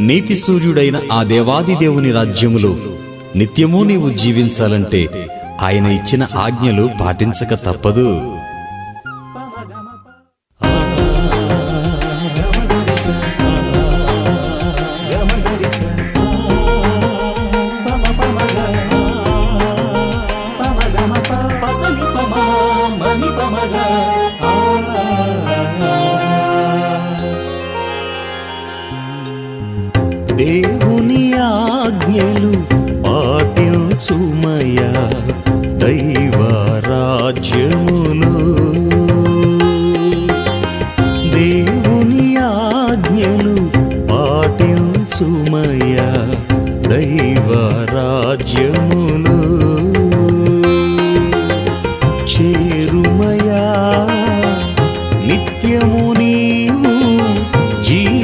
నీతి సూర్యుడైన ఆ దేవాది దేవుని రాజ్యములో నిత్యము నీవు జీవించాలంటే ఆయన ఇచ్చిన ఆజ్ఞలు పాటించక తప్పదు. నిత్యము నీవు జీవించెదవు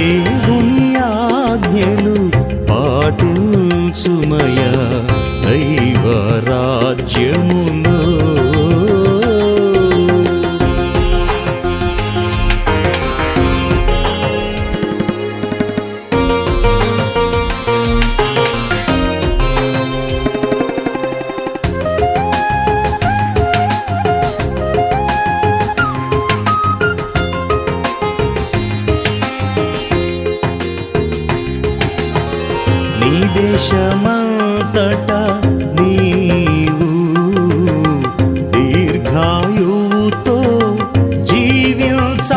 దేవుని ఆజ్ఞలు పాటించుమయ దైవ రాజ్యములో దేశమంతట నీవు దీర్ఘాయువుతో జీవించాలంటే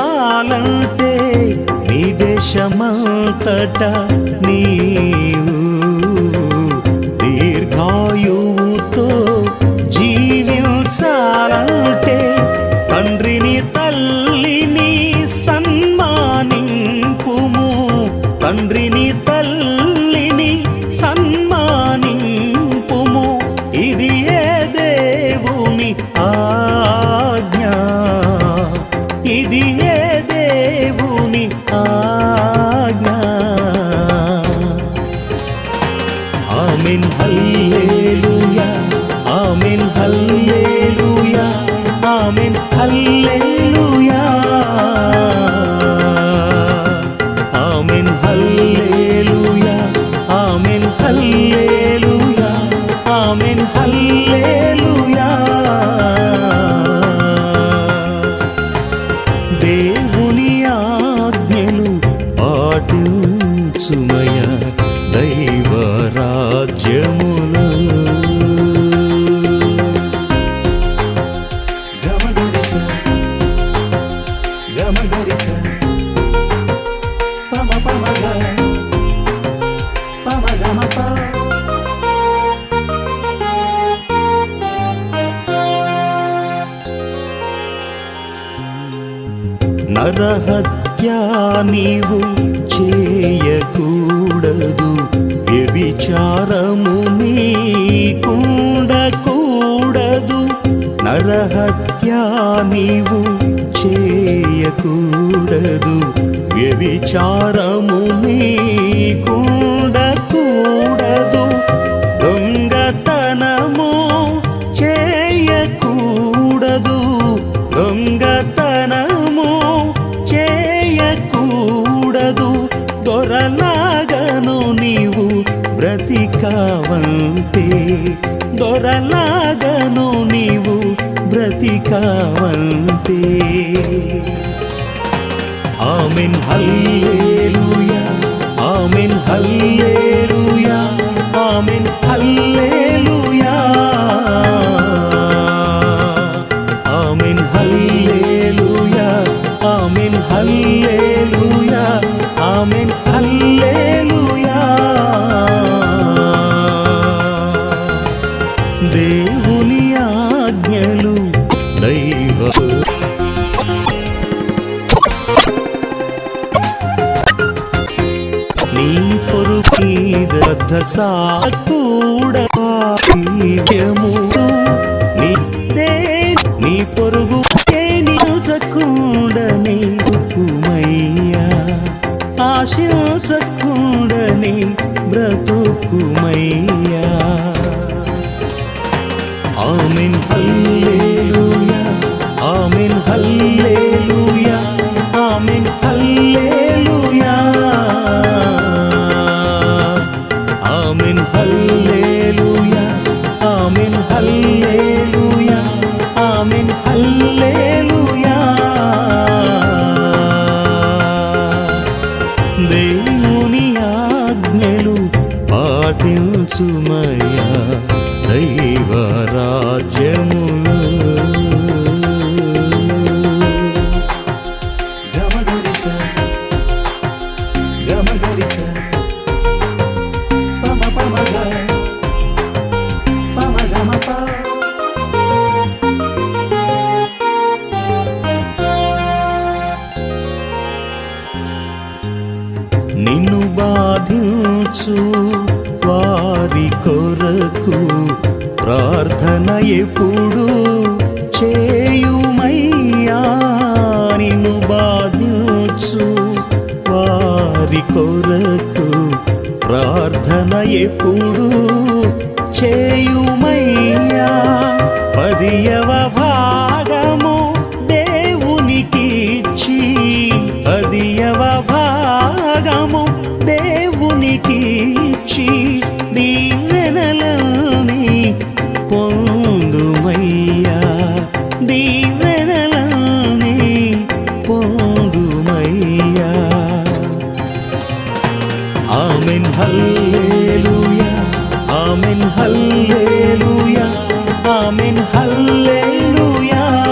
నీ దేశమంతట నీవు దీర్ఘాయువుతో జీవించాలంటే తండ్రిని తల్లిని సన్మానింపుము. తండ్రిని తల్లి amen hallelujah. Amen hallelujah. Amen hallelujah. Amen hallelujah. Amen hallelujah. Amen hallelujah. దేవుని ఆజ్ఞలు పాటించుమయా. దైవరాజ్యములు నరహత్యా నీవు చేయకు. కలదు వ్యభిచారము నీకుండకూడదు. నరహత్యా నీవు చేయకూడదు. వ్యభిచారము నీకుండకూడదు బ్రతికావంతే దొరలాగను నీవు బ్రతికావంతే amen hallelujah. Amen hallelujah. Amen hallelujah సాకూడముడు నీ దే నీ పొరుగు నిల్చకుండని కుమయ్యా ఆశించకుండని బ్రతుకుమయ్యా. ఆమెన్ పల్లె హల్లెలూయా. Amen hallelujah. దేవుని ఆజ్ఞలు పాటించుమయ్యా. దైవ రాజ్యములు ఎప్పుడు hallelujah. Amen hallelujah. Amen hallelujah.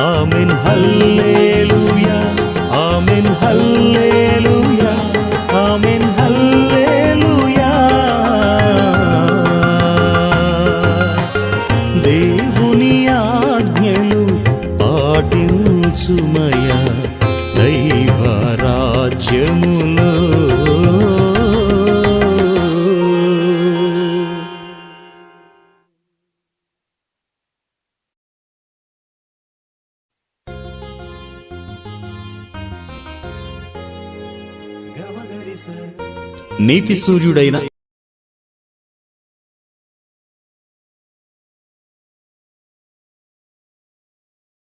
Amen hallelujah. Amen hallelujah. Amen hallelujah. Amen ఆజ్ఞలు పాటించుమయా నీతి సూర్యుడైన